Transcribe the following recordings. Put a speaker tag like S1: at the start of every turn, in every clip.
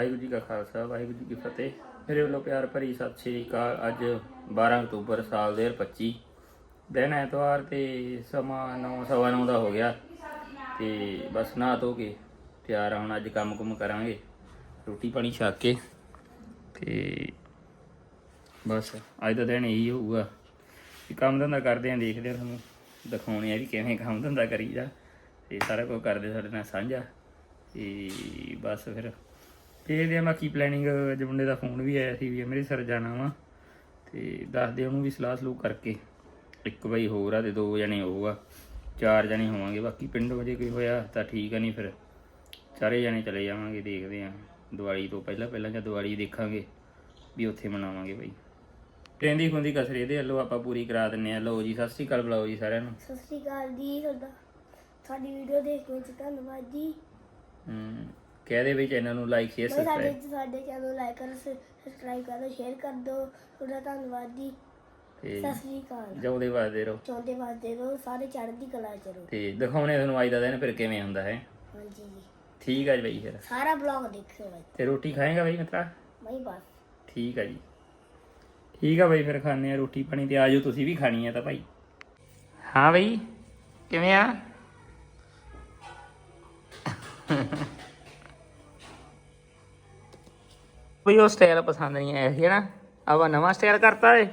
S1: ਵਾਹਿਗੁਰੂ ਜੀ ਕਾ ਖਾਲਸਾ, ਵਾਹਿਗੁਰੂ ਜੀ ਕੀ ਫਤਿਹ। ਮੇਰੇ ਵੱਲੋਂ ਪਿਆਰ ਭਰੀ ਸਤਿ ਸ੍ਰੀ ਅਕਾਲ। ਅੱਜ 12 ਅਕਤੂਬਰ ਸਾਲ 2025 ਦਿਨ ਐਤਵਾਰ ਤੇ ਸਮਾਂ 9:30 ਦਾ ਹੋ ਗਿਆ ਤੇ ਬਸ ਨਹਾ ਧੋ ਕੇ ਤਿਆਰ ਹੁਣ ਅੱਜ ਕੰਮ ਕੁਮ ਕਰਾਂਗੇ, ਰੋਟੀ ਪਾਣੀ ਛਕ ਕੇ ਤੇ ਬਸ ਅੱਜ ਦਾ ਦਿਨ ਇਹੀ ਹੋਊਗਾ ਕਿ ਕੰਮ ਧੰਦਾ ਕਰਦੇ ਆਂ, ਦੇਖਦੇ ਆਂ ਤੁਹਾਨੂੰ ਦਿਖਾਉਣੇ ਆ ਵੀ ਕਿਵੇਂ ਕੰਮ ਧੰਦਾ ਕਰੀਦਾ ਤੇ ਸਾਰਾ ਕੁਝ ਕਰਦੇ ਸਾਡੇ ਨਾਲ ਸਾਂਝਾ ਤੇ ਬਸ ਫਿਰ ਦੇਖਦੇ ਆ ਬਾਕੀ ਪਲੈਨਿੰਗ ਅੱਜ ਮੁੰਡੇ ਦਾ ਫੋਨ ਵੀ ਆਇਆ ਸੀ ਵੀ ਅੰਮ੍ਰਿਤਸਰ ਜਾਣਾ ਵਾ ਤੇ ਦੱਸਦੇ ਉਹਨੂੰ ਵੀ ਸਲਾਹ ਸਲੂਹ ਕਰਕੇ। ਇੱਕ ਬਈ ਹੋਰ ਆ ਤੇ ਦੋ ਜਣੇ ਹੋਊਗਾ ਚਾਰ ਜਣੇ ਹੋਵਾਂਗੇ ਬਾਕੀ ਪਿੰਡੋਂ ਜੇ ਕੋਈ ਹੋਇਆ ਤਾਂ ਠੀਕ ਆ ਨਹੀਂ ਫਿਰ। ਚਾਰੇ ਜਣੇ ਚਲੇ ਜਾਵਾਂਗੇ ਦੇਖਦੇ ਆ। ਦੀਵਾਲੀ ਤੋਂ ਪਹਿਲਾਂ ਪਹਿਲਾਂ ਜਾਂ ਦੀਵਾਲੀ ਦੇਖਾਂਗੇ ਵੀ ਉੱਥੇ ਮਨਾਵਾਂਗੇ ਬਈ। ਟ੍ਰੇਨ ਦੀ ਖੁੰਦੀ ਕਸਰੇ ਦੇ ਵੱਲੋਂ ਆਪਾਂ ਪੂਰੀ ਕਰਾ ਦਿੰਨੇ ਆ। ਲਓ ਜੀ ਸਤਿ ਸ਼੍ਰੀ ਅਕਾਲ ਬੁਲਾਓ ਜੀ ਸਾਰਿਆਂ ਨੂੰ।
S2: ਸਤਿ ਸ਼੍ਰੀ ਅਕਾਲ ਜੀ ਤੁਹਾਡਾ ਸਾਡੀ ਵੀਡੀਓ ਦੇਖਣ ਵਿੱਚ ਧੰਨਵਾਦ ਜੀ।
S1: ਹਮ, ਕਹਿ ਦੇ ਵੀ ਚੈਨਲ ਨੂੰ ਲਾਈਕ ਸ਼ੇਅਰ
S2: ਸਾਡੇ
S1: ਸਬਸਕ੍ਰਾਈਬ
S2: ਸਾਡੇ ਚੈਨਲ ਲਾਈਕ ਕਰੋ ਸਬਸਕ੍ਰਾਈਬ ਕਰੋ ਸ਼ੇਅਰ ਕਰ ਦਿਓ ਤੁਹਾਡਾ ਧੰਨਵਾਦ ਜੀ।
S1: ਤੇ
S2: ਸਤਿ ਸ਼੍ਰੀ ਅਕਾਲ।
S1: ਜਾਉਦੇ ਵਾਦੇ ਰਹੋ।
S2: ਚਾਹੁੰਦੇ ਵਾਸਤੇ ਰਹੋ ਸਾਰੇ ਚੜ੍ਹਦੀ ਕਲਾ ਚ ਰਹੋ।
S1: ਤੇ ਦਿਖਾਉਣੇ ਤੁਹਾਨੂੰ ਅੱਜ ਦਾ ਦਿਨ ਫਿਰ ਕਿਵੇਂ ਹੁੰਦਾ ਹੈ।
S2: ਹਾਂਜੀ ਜੀ।
S1: ਠੀਕ ਆ ਜੀ ਬਈ ਫਿਰ।
S2: ਸਾਰਾ ਬਲੌਗ ਦੇਖਿਓ ਬਈ।
S1: ਤੇ ਰੋਟੀ ਖਾਏਗਾ ਬਈ ਮਿੱਤਰਾ?
S2: ਬਈ ਬਸ।
S1: ਠੀਕ ਆ ਜੀ। ਠੀਕ ਆ ਬਈ ਫਿਰ ਖਾਣੇ ਆ ਰੋਟੀ ਪਾਣੀ ਤੇ ਆਜੋ ਤੁਸੀਂ ਵੀ ਖਾਣੀ ਆ ਤਾਂ ਭਾਈ। ਹਾਂ ਬਈ ਕਿਵੇਂ ਆ? ਬਈ ਉਹ ਸਟਾਈਲ ਪਸੰਦ ਨਹੀਂ ਆਇਆ ਸੀ ਨਾ ਆਵਾ ਨਵਾਂ ਸਟਾਈਲ ਕਰਤਾ ਏ?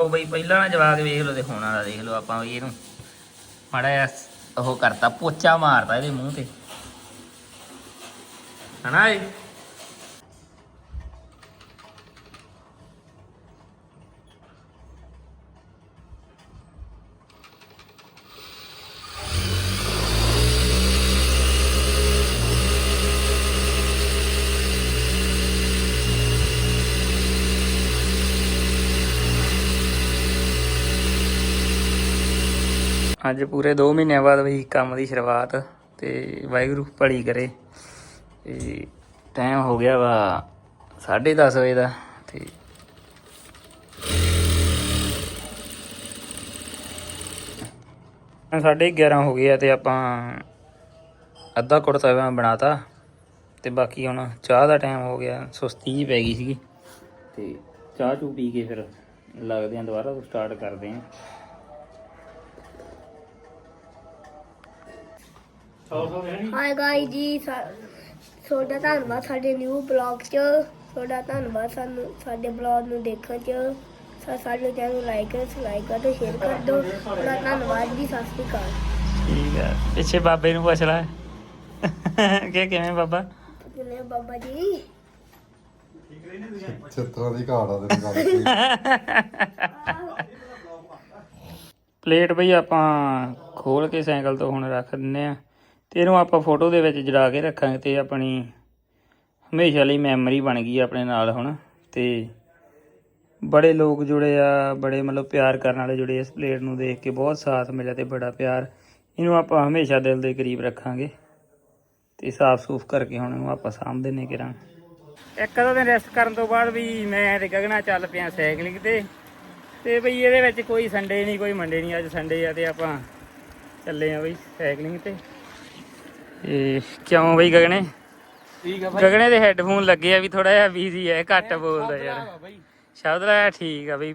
S1: ਉਹ ਬਈ ਪਹਿਲਾਂ ਨਾ ਜਵਾਕ ਵੇਖ ਲਓ ਤੇ ਹੁਣ ਵਾਲਾ ਦੇਖ ਲਓ ਆਪਾਂ ਵੀ ਇਹਨੂੰ। ਮਾੜਾ ਜਿਹਾ ਉਹ ਕਰਤਾ ਪੋਚਾ ਮਾਰਤਾ ਇਹਦੇ ਮੂੰਹ ਤੇ। ਹਨਾ ਏ? ਅੱਜ ਪੂਰੇ 2 ਮਹੀਨਿਆਂ ਬਾਅਦ ਬਈ ਕੰਮ ਦੀ ਸ਼ੁਰੂਆਤ ਤੇ ਵਾਹਿਗੁਰੂ ਭਲੀ ਕਰੇ। ਤੇ ਟਾਈਮ ਹੋ ਗਿਆ ਵਾ 10:30 ਵਜੇ ਦਾ ਤੇ ਹੁਣ ਸਾਢੇ 11 ਹੋ ਗਏ ਆ ਤੇ ਆਪਾਂ ਅੱਧਾ ਕੁੜਤਾ ਪਜਾਮਾ ਬਣਾਤਾ ਤੇ ਬਾਕੀ ਹੁਣ ਚਾਹ ਦਾ ਟਾਈਮ ਹੋ ਗਿਆ, ਸੁਸਤੀ ਜਿਹੀ ਪੈ ਗਈ ਸੀਗੀ। ਤੇ ਚਾਹ ਚੂ ਪੀ ਕੇ ਫਿਰ ਲੱਗਦੇ ਆਂ ਦੁਬਾਰਾ ਤੋਂ ਸਟਾਰਟ ਕਰਦੇ ਆਂ।
S2: ਹਾਈ ਗਾਈ ਜੀ ਤੁਹਾਡਾ ਧੰਨਵਾਦ ਸਾਡੇ ਨਿਊ ਬਲੌਗ ਚ। ਤੁਹਾਡਾ ਧੰਨਵਾਦ ਸਾਨੂੰ ਸਾਡੇ ਬਲੌਗ ਨੂੰ ਦੇਖਣ ਚ। ਸਾ- ਸਾਡੇ ਚੈਨਲ ਨੂੰ ਲਾਈਕ ਕਰੋ ਸਬਸਕ੍ਰਾਈਬ ਕਰੋ ਸ਼ੇਅਰ ਕਰ ਦਿਓ। ਤੁਹਾਡਾ ਧੰਨਵਾਦ ਜੀ ਸਤਿ ਸ਼੍ਰੀ ਅਕਾਲ।
S1: ਠੀਕ ਆ। ਪਿੱਛੇ ਬਾਬੇ ਨੂੰ ਪੁੱਛ ਲੈ। ਕਿ ਕਿਵੇਂ ਬਾਬਾ?
S2: ਕਿਵੇਂ ਬਾਬਾ ਜੀ?
S3: ਚਿੱਤਰਾਂ ਦੀ ਘਾਟ ਆ ਤੇਰੀ ਗੱਲ
S1: ਪਲੇਟ ਬਈ ਆਪਾਂ ਖੋਲ ਕੇ ਸਾਈਕਲ ਤੋਂ ਹੁਣ ਰੱਖ ਦਿੰਨੇ ਆ। ਤੇ ਇਹਨੂੰ ਆਪਾਂ ਫੋਟੋ ਦੇ ਵਿੱਚ ਜੜਾ ਕੇ ਰੱਖਾਂਗੇ ਤੇ ਆਪਣੀ ਹਮੇਸ਼ਾ ਲਈ ਮੈਮਰੀ ਬਣ ਗਈ ਆ ਆਪਣੇ ਨਾਲ ਹੁਣ। ਤੇ ਬੜੇ ਲੋਕ ਜੁੜੇ ਆ, ਬੜੇ ਮਤਲਬ ਪਿਆਰ ਕਰਨ ਵਾਲੇ ਜੁੜੇ ਇਸ ਪਲੇਟ ਨੂੰ ਦੇਖ ਕੇ, ਬਹੁਤ ਸਾਥ ਮਿਲਿਆ ਤੇ ਬੜਾ ਪਿਆਰ। ਇਹਨੂੰ ਆਪਾਂ ਹਮੇਸ਼ਾ ਦਿਲ ਦੇ ਕਰੀਬ ਰੱਖਾਂਗੇ ਤੇ ਸਾਫ਼ ਸੂਫ ਕਰਕੇ ਹੁਣ ਇਹਨੂੰ ਆਪਾਂ ਸਾਂਭਦੇ ਨੇ ਕਿਰਾਂ। ਇੱਕ ਦੋ ਦਿਨ ਰੈਸਟ ਕਰਨ ਤੋਂ ਬਾਅਦ ਵੀ ਮੈਂ ਤੇ ਗਗਨਾ ਚੱਲ ਪਿਆ ਸਾਈਕਲਿੰਗ ਤੇ। ਤੇ ਬਈ ਇਹਦੇ ਵਿੱਚ ਕੋਈ ਸੰਡੇ ਨਹੀਂ ਕੋਈ ਮੰਡੇ ਨਹੀਂ ਅੱਜ ਸੰਡੇ ਆ ਤੇ ਆਪਾਂ ਚੱਲੇ ਆ ਬਈ ਸਾਈਕਲਿੰਗ ਤੇ। ਇਹ ਕਿਉਂ ਬਈ ਗਗਨੇ?
S4: ਠੀਕ ਆ
S1: ਗਗਨੇ ਦੇ ਹੈੱਡਫੋਨ ਲੱਗੇ ਆ ਵੀ ਥੋੜਾ ਜਿਹਾ ਬੀਜ਼ੀ ਹੈ ਘੱਟ ਬੋਲਦਾ ਯਾਰ। ਸ਼ਬਦ ਲਾਇਆ ਠੀਕ ਆ ਬਈ।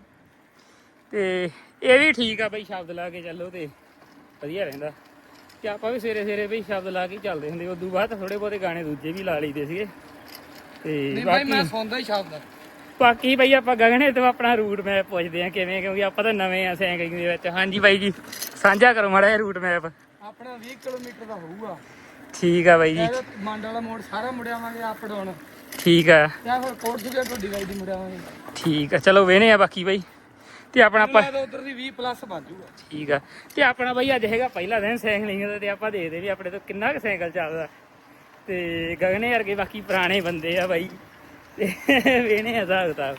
S1: ਤੇ ਇਹ ਵੀ ਠੀਕ ਆ ਬਈ ਸ਼ਬਦ ਲਾ ਕੇ ਚੱਲੋ ਤੇ ਵਧੀਆ ਰਹਿੰਦਾ। ਤੇ ਆਪਾਂ ਵੀ ਸਵੇਰੇ ਸਵੇਰੇ ਬਈ ਸ਼ਬਦ ਲਾ ਕੇ ਚੱਲਦੇ ਹੁੰਦੇ ਉਦੋਂ ਬਾਅਦ ਥੋੜੇ ਬਹੁਤੇ ਗਾਣੇ ਦੂਜੇ ਵੀ ਲਾ ਲਈਦੇ ਸੀਗੇ। ਤੇ ਬਾਕੀ
S4: ਮੈਂ ਸੁਣਦਾ ਹੀ ਸ਼ਬਦ।
S1: ਬਾਕੀ ਬਈ ਆਪਾਂ ਗਗਨੇ ਤੋਂ ਆਪਣਾ ਰੂਟ ਮੈਪ ਪੁੱਛਦੇ ਆ ਕਿਵੇਂ ਕਿਉਂਕਿ ਆਪਾਂ ਤਾਂ ਨਵੇਂ ਆ ਸਾਈਕਲਿੰਗ ਦੇ ਵਿੱਚ। ਹਾਂਜੀ ਬਾਈ ਜੀ ਸਾਂਝਾ ਕਰੋ ਮਾੜਾ ਜਿਹਾ ਰੂਟ ਮੈਪ
S4: ਆਪਣਾ 20 ਕਿਲੋਮੀਟਰ ਦਾ ਹੋਊਗਾ।
S1: ਠੀਕ ਆ ਬਾਈ ਜੀ।
S4: ਇਹਦਾ ਮੰਡ ਵਾਲਾ ਮੋੜ ਸਾਰਾ ਮੁੜਿਆਵਾਂਗੇ ਅਪ ਡਾਊਨ
S1: ਠੀਕ ਆ।
S4: ਜਾਂ ਫਿਰ ਕੋਟ ਸੁਗੇ ਢੋਡੀ ਵਾਈ ਦੀ ਮੁੜਿਆਵਾਂਗੇ।
S1: ਠੀਕ ਆ ਚਲੋ ਵੇਨੇ ਆ ਬਾਕੀ ਬਾਈ। ਤੇ ਆਪਣਾ ਆਪਾਂ
S4: ਉਧਰ ਦੀ 20 ਪਲੱਸ ਬਣ ਜੂਗਾ।
S1: ਠੀਕ ਆ। ਤੇ ਆਪਣਾ ਬਾਈ ਅੱਜ ਹੈਗਾ ਪਹਿਲਾ ਦਿਨ ਸਾਈਕਲਿੰਗ ਦਾ ਤੇ ਆਪਾਂ ਦੇਖਦੇ ਵੀ ਆਪਣੇ ਤੋਂ ਕਿੰਨਾ ਕੁ ਸਾਈਕਲ ਚੱਲਦਾ। ਤੇ ਗਗਨੇ ਵਰਗੇ ਬਾਕੀ ਪੁਰਾਣੇ ਬੰਦੇ ਆ ਬਾਈ। ਤੇ ਵੇਨੇ ਆ ਹਿਸਾਬ ਕਿਤਾਬ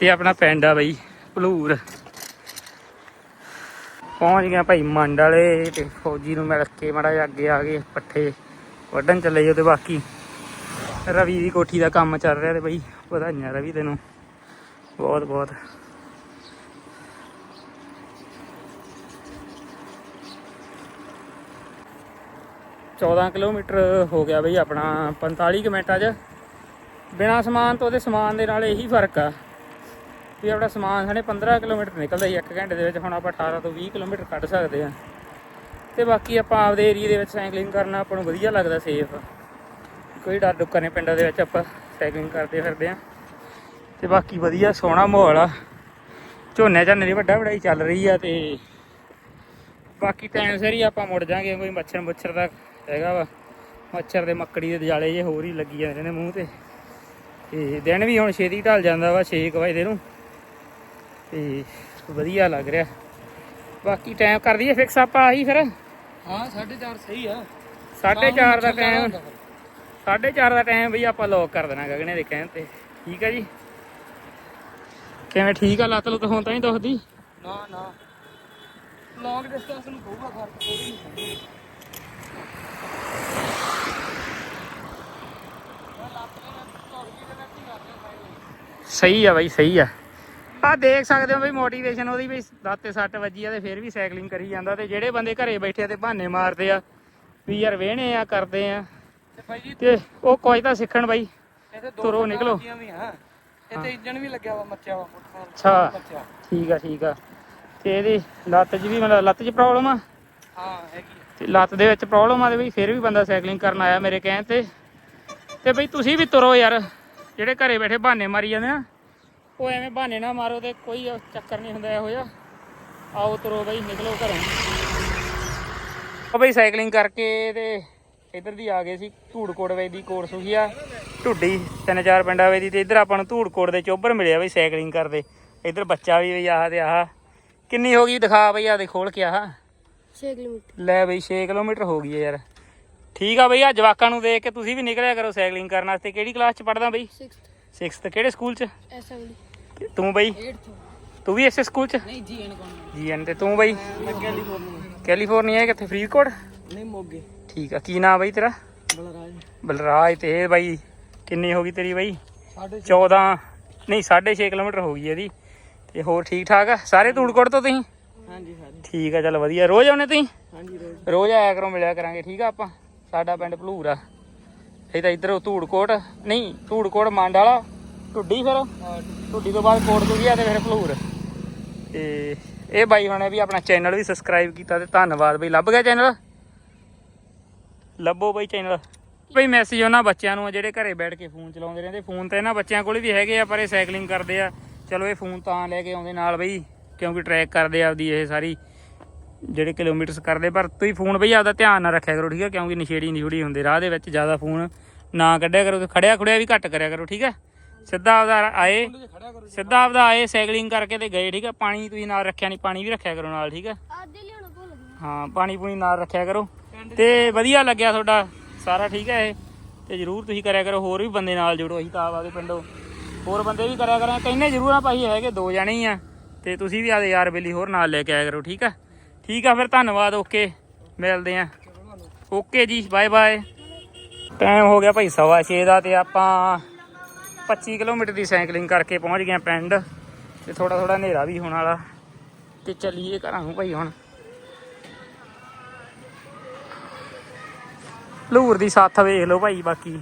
S1: ਤੇ ਆਪਣਾ ਪਿੰਡ ਆ ਬਾਈ ਭਲੂਰ। ਪਹੁੰਚ ਗਿਆ ਭਾਈ ਮੰਡ ਵਾਲੇ ਤੇ ਫੌਜੀ ਨੂੰ ਮਿਲ ਕੇ ਮੜਾ ਜਿਹਾ ਅੱਗੇ ਆ ਗਏ ਪੱਠੇ ਵੱਢਣ ਚੱਲੇ ਜੋ ਤੇ ਬਾਕੀ। ਰਵੀ ਦੀ ਕੋਠੀ ਦਾ ਕੰਮ ਚੱਲ ਰਿਹਾ ਤੇ ਬਾਈ ਵਧਾਈਆਂ ਰਵੀ ਤੈਨੂੰ। ਬਹੁਤ ਬਹੁਤ। 14 ਕਿਲੋਮੀਟਰ ਹੋ ਗਿਆ ਬਈ ਆਪਣਾ 45 ਕੁ ਮਿੰਟਾਂ 'ਚ। ਬਿਨਾ ਸਮਾਨ ਤੋਂ ਉਹਦੇ ਸਮਾਨ ਦੇ ਨਾਲ ਇਹੀ ਫ਼ਰਕ ਆ। ਵੀ ਆਪਣਾ ਸਮਾਨ ਸਾਨੇ 15 ਕਿਲੋਮੀਟਰ ਨਿਕਲਦਾ ਸੀ 1 ਘੰਟੇ ਦੇ ਵਿੱਚ। ਹੁਣ ਆਪਾਂ 18 ਤੋਂ 20 ਕਿਲੋਮੀਟਰ ਕੱਢ ਸਕਦੇ ਆ ਤੇ ਬਾਕੀ ਆਪਾਂ ਆਪਦੇ ਏਰੀਆ ਦੇ ਵਿੱਚ ਸਾਈਕਲਿੰਗ ਕਰਨਾ ਆਪਾਂ ਨੂੰ ਵਧੀਆ ਲੱਗਦਾ ਸੇਫ ਕੋਈ ਡਰ ਡੁੱਕਰ ਨਹੀਂ ਪਿੰਡਾਂ ਦੇ ਵਿੱਚ ਆਪਾਂ ਸਾਈਕਲਿੰਗ ਕਰਦੇ ਫਿਰਦੇ ਆ ਤੇ ਬਾਕੀ ਵਧੀਆ ਸੋਹਣਾ ਮਾਹੌਲ ਆ। ਝੋਨੇ ਝਾਨੇ ਦੀ ਵੱਡਾ ਵੜਾਈ ਚੱਲ ਰਹੀ ਆ ਤੇ ਬਾਕੀ ਟਾਈਮ ਸਿਰ ਹੀ ਆਪਾਂ ਮੁੜ ਜਾਾਂਗੇ। ਕੋਈ ਮੱਛਰ ਮੁੱਛਰ ਦਾ ਹੈਗਾ ਵਾ। ਮੱਛਰ ਦੇ ਮੱਕੜੀ ਦੇ ਜਾਲੇ ਜੇ ਹੋਰ ਹੀ ਲੱਗੀ ਜਾਂਦੇ ਨੇ ਮੂੰਹ ਤੇ। ਤੇ ਦਿਨ ਵੀ ਹੁਣ ਛੇਤੀ ਢਲ ਜਾਂਦਾ ਵਾ 6 ਵਜੇ ਨੂੰ। ਤੇ ਵਧੀਆ ਲੱਗ ਰਿਹਾ। ਬਾਕੀ ਟਾਈਮ ਕਰ ਦਈਏ ਫਿਕਸ ਆਪਾਂ ਆਹੀ ਫਿਰ।
S4: ਹਾਂ 4.5 ਸਹੀ ਆ।
S1: 4:30 ਦਾ ਟਾਈਮ 4:30 ਦਾ ਟਾਈਮ ਬਈ ਆਪਾਂ ਲੋਕ ਕਰ ਦੇਣਾ ਗਗਨੇ ਦੇ ਕਹਿਣ ਤੇ। ਠੀਕ ਆ ਜੀ? ਕਿਵੇਂ ਠੀਕ ਆ? ਲੱਤ ਲੁੱਤ ਹੁਣ ਤਾਂ ਨਹੀਂ ਦੁਖਦੀ?
S4: ਨਾ ਨਾ। ਲੌਂਗ ਡਿਸਟੈਂਸ ਨੂੰ ਕਹੂਗਾ ਫ਼ਰਕ ਕੋਈ ਨਹੀਂ
S1: ਸਹੀ ਆ ਬਾਈ ਸਹੀ ਆ। ਆ ਦੇਖ ਸਕਦੇ ਹੋ ਬਈ ਮੋਟੀਵੇਸ਼ਨ ਉਹਦੀ ਵੀ ਦਾਤੇ ਸੱਟ ਵੱਜੀ ਆ ਤੇ ਫਿਰ ਵੀ ਸਾਈਕਲਿੰਗ ਕਰੀ ਜਾਂਦਾ ਤੇ ਜਿਹੜੇ ਬੰਦੇ ਘਰੇ ਬੈਠੇ ਤੇ ਬਹਾਨੇ ਮਾਰਦੇ ਆ ਵੀ ਯਾਰ ਵੇਹਣੇ ਆ ਕਰਦੇ ਆ।
S4: ਤੇ ਭਾਈ ਜੀ
S1: ਤੇ ਉਹ ਕੁਝ ਤਾਂ ਸਿੱਖਣ ਬਾਈ। ਤੁਰੋ ਨਿਕਲੋ।
S4: ਲੱਗੀਆਂ ਵੀ ਹਾਂ। ਇੱਥੇ ਇੰਜਣ ਵੀ ਲੱਗਿਆ ਵਾ ਮੱਚਿਆ ਵਾ ਮੋਟਰਸਾਈਕਲ
S1: ਅੱਛਾ। ਠੀਕ ਆ ਠੀਕ ਆ। ਤੇ ਇਹਦੀ ਲੱਤ 'ਚ ਵੀ ਮਤਲਬ ਲੱਤ 'ਚ ਪ੍ਰੋਬਲਮ ਆ?
S4: ਹਾਂ ਹੈਗੀ ਆ।
S1: ਤੇ ਲੱਤ ਦੇ ਵਿੱਚ ਪ੍ਰੋਬਲਮ ਆ ਤੇ ਬਈ ਫਿਰ ਵੀ ਬੰਦਾ ਸਾਈਕਲਿੰਗ ਕਰਨ ਆਇਆ ਮੇਰੇ ਕਹਿਣ ਤੇ। ਤੇ ਬਈ ਤੁਸੀਂ ਵੀ ਤੁਰੋ ਯਾਰ। ਜਿਹੜੇ ਘਰੇ ਬੈਠੇ ਬਹਾਨੇ ਮਾਰੀ ਜਾਂਦੇ ਆ। ਉਹ ਐਵੇਂ ਬਹਾਨੇ ਨਾ ਮਾਰੋ ਤੇ ਕੋਈ ਚੱਕਰ ਨਹੀਂ ਹੁੰਦਾ ਇਹੋ ਜਿਹਾ। ਆਓ ਤੁਰੋ ਬਈ ਨਿਕਲੋ ਘਰੋਂ। ਉਹ ਬਈ ਸਾਈਕਲਿੰਗ ਕਰਕੇ ਤੇ ਇੱਧਰ ਦੀ ਆ ਗਏ ਸੀ ਧੂੜਕੋਟ ਵੇ ਦੀ ਕੋਰਸ ਹੋਈ ਆ ਢੁੱਡੀ ਤਿੰਨ ਚਾਰ ਪਿੰਡਾਂ ਵੇ ਦੀ ਤੇ ਇੱਧਰ ਆਪਾਂ ਨੂੰ ਧੂੜਕੋਟ ਦੇ ਚੋਬਰ ਮਿਲਿਆ ਬਈ ਸਾਈਕਲਿੰਗ ਕਰਦੇ। ਇੱਧਰ ਬੱਚਾ ਵੀ ਬਈ ਆਹ ਤੇ ਆਹ। ਕਿੰਨੀ ਹੋ ਗਈ ਦਿਖਾ ਬਈ ਆ ਦੇ ਖੋਲ ਕੇ ਆਹ।
S2: 6 ਕਿਲੋਮੀਟਰ।
S1: ਲੈ ਬਈ 6 ਕਿਲੋਮੀਟਰ ਹੋ ਗਈ ਯਾਰ। ਠੀਕ ਆ ਬਈ ਆ ਜਵਾਕਾਂ ਨੂੰ ਦੇਖ ਕੇ ਤੁਸੀਂ ਵੀ ਨਿਕਲਿਆ ਕਰੋ ਸਾਈਕਲਿੰਗ ਕਰਨ ਵਾਸਤੇ। ਕਿਹੜੀ ਕਲਾਸ ਚ ਪੜਦਾ ਬਈ?
S2: 6th
S1: 6th ਕਿਹੜੇ ਸਕੂਲ ਚ?
S2: ਐਸਐਮਡੀ
S1: ਤੇ ਤੂੰ ਬਈ?
S4: 8th
S1: ਤੂੰ। ਵੀ ਇਸੇ ਸਕੂਲ ਚ?
S4: ਨਹੀਂ ਜੀ ਐਨ ਕੋਣ
S1: ਜੀਐਨ ਤੇ ਤੂੰ ਬਈ?
S4: ਮੈਂ ਕੈਲੀਫੋਰਨੀਆ
S1: ਕੈਲੀਫੋਰਨੀਆ ਕਿੱਥੇ? ਫਰੀਦਕੋਟ?
S4: ਨਹੀਂ ਮੋਗੇ।
S1: ਠੀਕ ਆ ਕੀ ਨਾਮ ਬਈ ਤੇਰਾ?
S4: ਬਲਰਾਜ।
S1: ਬਲਰਾਜ ਤੇ ਇਹ ਬਈ ਕਿੰਨੀ ਹੋ ਗਈ ਤੇਰੀ ਬਈ?
S4: ਸਾਡੇ
S1: 14 ਨਹੀਂ 6.5 ਕਿਲੋਮੀਟਰ ਹੋ ਗਈ ਇਹਦੀ। ਤੇ ਹੋਰ ਠੀਕ ਠਾਕ ਆ? ਸਾਰੇ ਧੂੜਕੋਟ ਤੋਂ ਤੁਸੀਂ?
S4: ਹਾਂਜੀ ਸਾਰੇ
S1: ਠੀਕ ਆ ਚੱਲ ਵਧੀਆ। ਰੋਜ਼ ਆਉਨੇ ਤੁਸੀਂ?
S4: ਹਾਂਜੀ ਰੋਜ਼।
S1: ਰੋਜ਼ ਆਇਆ ਕਰੋ ਮਿਲਿਆ ਕਰਾਂਗੇ। ਠੀਕ ਆ ਆਪਾਂ? ਸਾਡਾ ਪਿੰਡ ਭਲੂਰ ਆ। ਇਹ ਤਾਂ ਇੱਧਰ ਧੂੜਕੋਟ ਨਹੀਂ ਧੂੜਕੋਟ ਮੰਡ ਵਾਲਾ ਢੁੱਡੀ ਫਿਰ। ਢੁੱਡੀ। ਤੋਂ ਬਾਅਦ ਕੋਟ ਤੋਂ ਗਿਆ ਤੇ ਫਿਰ ਭਲੂਰ। ਤੇ ਇਹ ਬਾਈ ਹੁਣੇ ਵੀ ਆਪਣਾ ਚੈਨਲ ਵੀ ਸਬਸਕ੍ਰਾਈਬ ਕੀਤਾ ਤੇ ਧੰਨਵਾਦ ਬਈ। ਲੱਭ ਗਿਆ ਚੈਨਲ? ਲੱਭੋ ਬਈ ਚੈਨਲ। ਬਈ ਮੈਸੇਜ ਉਹਨਾਂ ਬੱਚਿਆਂ ਨੂੰ ਜਿਹੜੇ ਘਰੇ ਬੈਠ ਕੇ ਫੋਨ ਚਲਾਉਂਦੇ ਰਹਿੰਦੇ। ਫੋਨ ਤਾਂ ਇਹਨਾਂ ਬੱਚਿਆਂ ਕੋਲ ਵੀ ਹੈਗੇ ਆ ਪਰ ਇਹ ਸਾਈਕਲਿੰਗ ਕਰਦੇ ਆ। ਚਲੋ ਇਹ ਫੋਨ ਤਾਂ ਲੈ ਕੇ ਆਉਂਦੇ ਨਾਲ ਬਈ ਕਿਉਂਕਿ ਟਰੈਕ ਕਰਦੇ ਆ ਆਪਦੀ ਇਹ ਸਾਰੀ। ਜਿਹੜੇ ਕਿਲੋਮੀਟਰਸ ਕਰਦੇ ਪਰ ਤੁਸੀਂ ਫੋਨ ਬਈ ਆਪਦਾ ਧਿਆਨ ਨਾਲ ਰੱਖਿਆ ਕਰੋ ਠੀਕ ਹੈ ਕਿਉਂਕਿ ਨਸ਼ੇੜੀ ਨਿਸ਼ੂੜੀ ਹੁੰਦੇ ਰਾਹ ਦੇ ਵਿੱਚ ਜ਼ਿਆਦਾ ਫੋਨ ਨਾ ਕੱਢਿਆ ਕਰੋ ਖੜਿਆ ਖੁੜਿਆ ਵੀ ਘੱਟ ਕਰਿਆ ਕਰੋ ਠੀਕ ਹੈ ਸਿੱਧਾ ਆਪਦਾ ਆਏ ਸਿੱਧਾ ਆਪਦਾ ਆਏ ਸਾਈਕਲਿੰਗ ਕਰਕੇ ਤੇ ਗਏ ਠੀਕ ਹੈ ਪਾਣੀ ਤੁਸੀਂ ਨਾਲ ਰੱਖਿਆ ਨਹੀਂ ਪਾਣੀ ਵੀ ਰੱਖਿਆ ਕਰੋ ਨਾਲ ਠੀਕ ਹੈ ਹਾਂ ਪਾਣੀ ਪੂਣੀ ਨਾਲ ਰੱਖਿਆ ਕਰੋ ਤੇ ਵਧੀਆ ਲੱਗਿਆ ਤੁਹਾਡਾ ਸਾਰਾ ਠੀਕ ਹੈ ਇਹ? ਤੇ ਜਰੂਰ ਤੁਸੀਂ ਕਰਿਆ ਕਰੋ ਹੋਰ ਵੀ ਬੰਦੇ ਨਾਲ ਜੁੜੋ ਅਸੀਂ ਤਾਂ ਆਵਾਦੇ ਪਿੰਡੋਂ। ਹੋਰ ਬੰਦੇ ਵੀ ਕਰਿਆ ਕਰਾਂ ਕਹਿੰਨੇ ਜਰੂਰ ਆ ਭਾਈ ਹੈਗੇ ਦੋ ਜਣੇ ਹੀ ਆ ਤੇ ਤੁਸੀਂ ਵੀ ਆਦੇ ਯਾਰ ਬੇਲੀ ਹੋਰ ਨਾਲ ਲੈ ਕੇ ਆਇਆ ਕਰੋ ਠੀਕ ਆ? ਠੀਕ ਆ ਫਿਰ, ਧੰਨਵਾਦ, ਓਕੇ। ਮਿਲਦੇ ਆ। ਓਕੇ ਜੀ, ਬਾਏ ਬਾਏ। ਟਾਈਮ ਹੋ ਗਿਆ ਭਾਈ ਸਵਾ ਛੇ ਦਾ ਤੇ ਆਪਾਂ 25 ਕਿਲੋਮੀਟਰ ਦੀ ਸਾਈਕਲਿੰਗ ਕਰਕੇ ਪਹੁੰਚ ਗਏ ਪਿੰਡ। ਤੇ ਥੋੜਾ ਥੋੜਾ ਹਨੇਰਾ ਵੀ ਹੋਣ ਵਾਲਾ। ਤੇ ਚੱਲੀਏ ਘਰਾਂ ਨੂੰ ਭਾਈ ਹੁਣ। ਲੂਰ ਦੀ ਸਾਥ ਵੇਖ ਲਓ ਭਾਈ ਬਾਕੀ।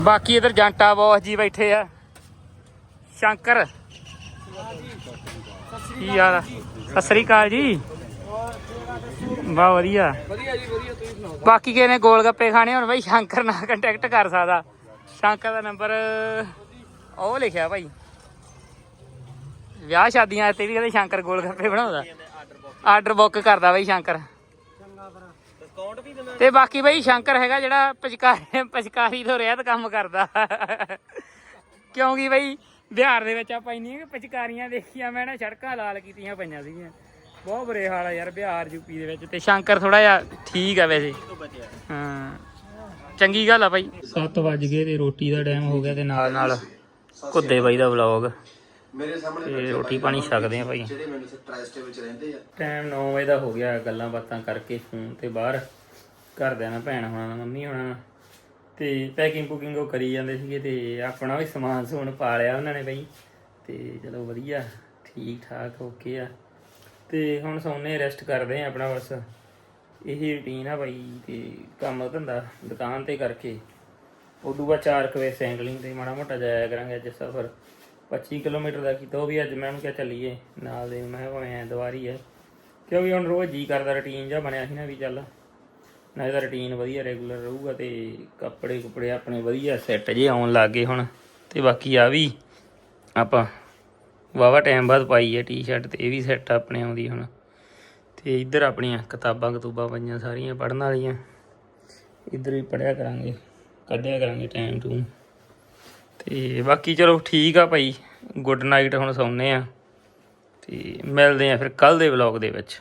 S1: ਬਾਕੀ ਇਧਰ ਜੰਟਾ ਬੌਸ ਜੀ ਬੈਠੇ ਆ। ਸ਼ੰਕਰ। ਕੀ ਆ? ਸਤਿ ਸ੍ਰੀ ਅਕਾਲ ਜੀ। ਬਾ ਵਧੀਆ।
S4: ਵਧੀਆ ਜੀ ਵਧੀਆ ਤੁਸੀਂ ਸੁਣਾਓ?
S1: ਬਾਕੀ ਕਿਸੇ ਨੇ ਗੋਲ ਗੱਪੇ ਖਾਣੇ ਹੁਣ? ਬਈ ਸ਼ੰਕਰ ਨਾਲ ਕੰਟੈਕਟ ਕਰ ਸਕਦਾ। ਸ਼ੰਕਰ ਦਾ ਨੰਬਰ ਉਹ ਲਿਖਿਆ ਭਾਈ ਵਿਆਹ ਸ਼ਾਦੀਆਂ ਤੇ ਵੀ ਕਹਿੰਦੇ ਸ਼ੰਕਰ ਗੋਲ ਗੱਪੇ ਬਣਾਉਂਦਾ। ਆਰਡਰ ਬੁੱਕ ਕਰਦਾ ਬਈ ਸ਼ੰਕਰ। ਤੇ ਬਾਕੀ ਬਈ ਸ਼ੰਕਰ ਹੈਗਾ ਜਿਹੜਾ ਪਚਕਾਰੀ ਪਚਕਾਰੀ ਤੋਂ ਰਿਆਤ ਕੰਮ ਕਰਦਾ। ਕਿਉਂਕਿ ਬਈ ਬਿਹਾਰ ਦੇ ਵਿੱਚ ਆਪਾਂ ਇੰਨੀਆਂ ਕਿ ਪਚਕਾਰੀਆਂ ਦੇਖੀਆਂ ਮੈਂ ਨਾ ਸੜਕਾਂ ਲਾਲ ਕੀਤੀਆਂ ਪਈਆਂ ਸੀਗੀਆਂ। ਬਹੁਤ ਬੁਰੇ ਹਾਲ ਆ ਯਾਰ ਬਿਹਾਰ ਯੂਪੀ ਦੇ ਵਿੱਚ। ਤੇ ਸ਼ੰਕਰ ਥੋੜਾ ਜਿਹਾ ਠੀਕ ਆ ਵੈਸੇ। ਹਾਂ। ਚੰਗੀ ਗੱਲ ਆ ਭਾਈ 7 ਵਜ ਗਏ ਤੇ ਰੋਟੀ ਦਾ ਟਾਈਮ ਹੋ ਗਿਆ ਤੇ ਨਾਲ ਨਾਲ ਕੁੱਦੇ ਬਾਈ ਦਾ ਵਲੌਗ।
S3: ਮੇਰੇ ਸਾਹਮਣੇ
S1: ਤੇ ਰੋਟੀ ਪਾਣੀ ਛਕਦੇ ਆ ਭਾਈ।
S3: ਜਿਹੜੇ ਮੈਨੂੰ ਟ੍ਰਾਈਸਟੇ ਵਿੱਚ ਰਹਿੰਦੇ ਆ।
S1: ਟਾਈਮ 9 ਵਜੇ ਦਾ ਹੋ ਗਿਆ ਗੱਲਾਂ ਬਾਤਾਂ ਕਰਕੇ ਫੋਨ ਤੇ ਬਾਹਰ। ਘਰਦਿਆਂ ਨਾਲ, ਭੈਣ ਹੋਣਾ ਨਾਲ, ਮੰਮੀ ਹੋਣਾ ਨਾਲ। ਤੇ ਪੈਕਿੰਗ ਪੁਕਿੰਗ ਉਹ ਕਰੀ ਜਾਂਦੇ ਸੀਗੇ ਤੇ ਆਪਣਾ ਵੀ ਸਮਾਨ ਸਮੂਨ ਪਾ ਲਿਆ ਉਹਨਾਂ ਨੇ ਬਈ। ਤੇ ਚਲੋ ਵਧੀਆ ਠੀਕ ਠਾਕ ਓਕੇ ਆ। ਤੇ ਹੁਣ ਸੌਣੇ ਰੈਸਟ ਕਰਦੇ ਆ ਆਪਣਾ ਬਸ। ਇਹੀ ਰੁਟੀਨ ਆ ਬਾਈ, ਤੇ ਕੰਮ ਧੰਦਾ ਦੁਕਾਨ ਤੇ ਕਰਕੇ। ਉਦੋਂ ਬਾਅਦ 4 ਵਜੇ ਸਾਈਕਲਿੰਗ ਤੇ ਮਾੜਾ ਮੋਟਾ ਜਾਇਆ ਕਰਾਂਗੇ ਅੱਜ ਸਫ਼ਰ। 25 ਕਿਲੋਮੀਟਰ ਦਾ ਕੀਤਾ ਉਹ ਵੀ ਅੱਜ ਮੈਂ ਉਹਨੂੰ ਕਿਹਾ ਚੱਲੀਏ। ਨਾਲ ਦੇ ਮੈਂ ਭਾਵੇਂ ਐਤਵਾਰ ਹੀ ਹੈ ਕਿਉਂਕਿ ਹੁਣ ਰੋਜ਼ ਜੀ ਕਰਦਾ ਰੁਟੀਨ ਜਿਹਾ ਬਣਿਆ ਸੀ ਨਾ ਵੀ ਚੱਲ। ਨਾ ਇਹਦਾ ਰੁਟੀਨ ਵਧੀਆ ਰੈਗੂਲਰ ਰਹੂਗਾ ਤੇ ਕੱਪੜੇ ਕੁਪੜੇ ਆਪਣੇ ਵਧੀਆ ਸੈੱਟ ਜੇ ਆਉਣ ਲੱਗ ਗਏ ਹੁਣ। ਤੇ ਬਾਕੀ ਆ ਵੀ ਆਪਾਂ ਵਾਵਾ ਟਾਈਮ ਬਾਅਦ ਪਾਈ ਹੈ ਟੀ-ਸ਼ਰਟ ਤੇ, ਇਹ ਵੀ ਸੈੱਟ ਆਪਣੇ ਆਉਂਦੀ ਹੁਣ। ਤੇ ਇੱਧਰ ਆਪਣੀਆਂ ਕਿਤਾਬਾਂ ਕਤੂਬਾਂ ਪਈਆਂ ਸਾਰੀਆਂ ਪੜ੍ਹਨ ਵਾਲੀਆਂ। ਇੱਧਰ ਵੀ ਪੜ੍ਹਿਆ ਕਰਾਂਗੇ, ਕੱਢਿਆ ਕਰਾਂਗੇ ਟਾਈਮ ਟੂ ਤੇ ਬਾਕੀ ਚਲੋ ਠੀਕ ਆ ਭਾਈ ਗੁੱਡ ਨਾਈਟ ਹੁਣ ਸੌਂਦੇ ਆ। ਤੇ ਮਿਲਦੇ ਆ ਫਿਰ ਕੱਲ ਦੇ ਵਲੌਗ ਦੇ ਵਿੱਚ।